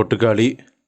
கொட்டுக்காளி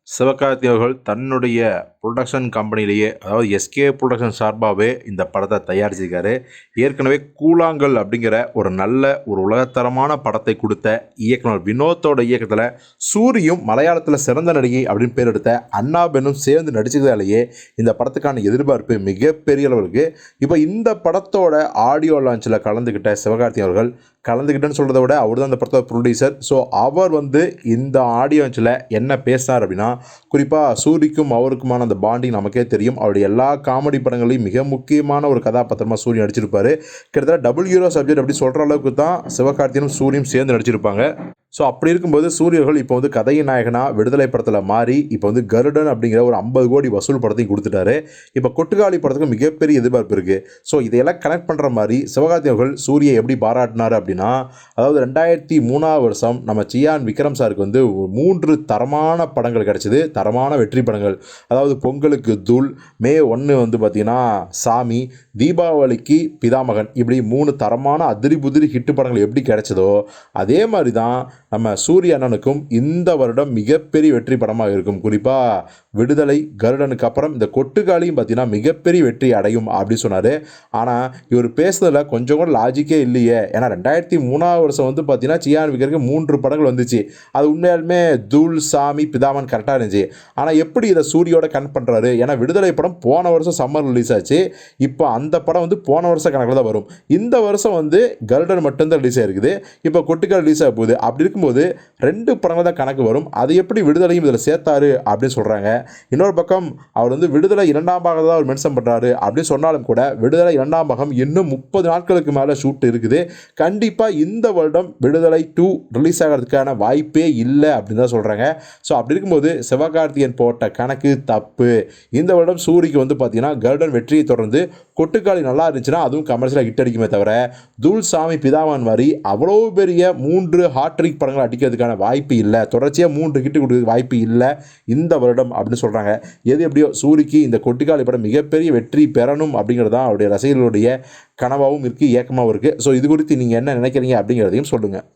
சிவகார்த்தி அவர்கள் தன்னுடைய ப்ரொடக்ஷன் கம்பெனிலேயே அதாவது எஸ்கே ப்ரொடக்ஷன் சார்பாகவே இந்த படத்தை தயாரிச்சிருக்காரு. ஏற்கனவே கூழாங்கல் அப்படிங்கிற ஒரு நல்ல ஒரு உலகத்தரமான படத்தை கொடுத்த இயக்குனர் வினோத்தோட இயக்கத்தில் சூரியும் மலையாளத்தில் சிறந்த நடிகை அப்படின்னு பேர் எடுத்த அண்ணா பெண்ணும் சேர்ந்து நடிச்சதாலேயே இந்த படத்துக்கான எதிர்பார்ப்பு மிகப்பெரிய அளவுக்கு இப்போ இந்த படத்தோட ஆடியோ லான்ச்சில் கலந்துக்கிட்ட சிவகார்த்தி அவர்கள் கலந்துக்கிட்டேன்னு சொல்கிறத விட அவர் தான் அந்த படத்தோட ப்ரொடியூசர் ஸோ அவர் வந்து இந்த ஆடியன்ஸில் என்ன பேசினார் அப்படின்னா குறிப்பாக சூரிக்கும் அவருக்குமான அந்த பாண்டிங் நமக்கே தெரியும். அவருடைய எல்லா காமெடி படங்களையும் மிக முக்கியமான ஒரு கதாபாத்திரமாக சூரியன் நடிச்சிருப்பார். கிட்டத்தட்ட டபுள் ஹீரோ சப்ஜெக்ட் அப்படி சொல்கிற அளவுக்கு தான் சிவகார்த்தியனும் சூரியும் சேர்ந்து நடிச்சிருப்பாங்க. ஸோ அப்படி இருக்கும்போது சூரியர்கள் இப்போ வந்து கதையின் நாயகனாக விடுதலை படத்தில் மாறி இப்போ வந்து கருடன் அப்படிங்கிற ஒரு ஐம்பது கோடி வசூல் படத்தையும் கொடுத்துட்டாரு. இப்போ கொட்டுக்காளி படத்துக்கு மிகப்பெரிய எதிர்பார்ப்பு இருக்குது ஸோ இதையெல்லாம் கனெக்ட் பண்ணுற மாதிரி சிவகார்த்தி அவர்கள் சூரியை எப்படி பாராட்டினார் அப்படின்னா அதாவது ரெண்டாயிரத்தி மூணாவது வருஷம் நம்ம சியான் விக்ரம் சாருக்கு வந்து மூன்று தரமான படங்கள் கிடச்சிது. தரமான வெற்றி படங்கள். அதாவது பொங்கலுக்கு தூள் மே ஒன்று வந்து பார்த்திங்கன்னா சாமி தீபாவளிக்கு பிதாமகன் இப்படி மூணு தரமான அதிரி புதிரி ஹிட்டு படங்கள் எப்படி கிடச்சதோ அதே மாதிரி தான் நம்ம சூரிய அண்ணனுக்கும் இந்த வருடம் மிகப்பெரிய வெற்றி படமாக இருக்கும். குறிப்பாக விடுதலை கருடனுக்கு அப்புறம் இந்த கொட்டுக்காளியும் பார்த்தீங்கன்னா மிகப்பெரிய வெற்றி அடையும் அப்படின்னு சொன்னார். ஆனால் இவர் பேசுனதில் கொஞ்சம் கூட லாஜிக்கே இல்லையே. ஏன்னா ரெண்டாயிரத்தி மூணாவது வருஷம் வந்து பார்த்தீங்கன்னா சியான் விக்கருக்கு மூன்று படங்கள் வந்துச்சு. அது உண்மையாலுமே தூள் சாமி பிதாமன் கரெக்டாக இருந்துச்சு. ஆனால் எப்படி இதை சூரியோட கனெக்ட் பண்ணுறாரு ஏன்னா விடுதலை படம் போன வருஷம் சம்மர் ரிலீஸ் ஆச்சு. இப்போ அந்த படம் வந்து போன வருஷம் கணக்கில் தான் வரும். இந்த வருஷம் வந்து கருடன் மட்டும்தான் ரிலீஸ் ஆயிருக்குது. இப்போ கொட்டுக்கால் ரிலீஸ் ஆக போகுது. அப்படி இருக்கும் வரும்போது ரெண்டு படங்கள் தான் கணக்கு வரும். அது எப்படி விடுதலையும் இதில் சேர்த்தாரு அப்படின்னு சொல்கிறாங்க இன்னொரு பக்கம் அவர் வந்து விடுதலை இரண்டாம் பாகம் தான் அவர் மென்ஷன் பண்ணுறாரு அப்படின்னு சொன்னாலும் கூட விடுதலை இரண்டாம் பாகம் இன்னும் முப்பது நாட்களுக்கு மேலே ஷூட் இருக்குது. கண்டிப்பாக இந்த வருடம் விடுதலை டூ ரிலீஸ் ஆகிறதுக்கான வாய்ப்பே இல்லை அப்படின்னு தான் சொல்கிறாங்க ஸோ அப்படி இருக்கும்போது சிவகார்த்திகேயன் போட்ட கணக்கு தப்பு. இந்த வருடம் சூரிக்கு வந்து பார்த்தீங்கன்னா கருடன் வெற்றியை தொடர்ந்து கொட்டுக்காளி நல்லா இருந்துச்சுன்னா அதுவும் கமர்ஷியலாக ஹிட் அடிக்குமே தவிர தூள் சாமி பிதாவான் மாதிரி அவ்வளோ பெரிய மூன்று ஹாட்ரிக் படங்கள் அடிக்கிறதுக்கான வாய்ப்பு இல்லை. தொடர்ச்சியாக மூன்று ஹிட் கொடுக்க வாய்ப்பு இல்லை. இந்த வருடம் அப்படின்னு சொல்கிறாங்க எது எப்படியோ சூரிக்கு இந்த கொட்டுக்காளி படம் மிகப்பெரிய வெற்றி பெறணும் அப்படிங்கிறது தான் அவருடைய ரசிகர்களுடைய கனவாகவும் இருக்குது ஏக்கமாகவும் இருக்குது ஸோ இது குறித்து நீங்கள் என்ன நினைக்கிறீங்க அப்படிங்கிறதையும் சொல்லுங்கள்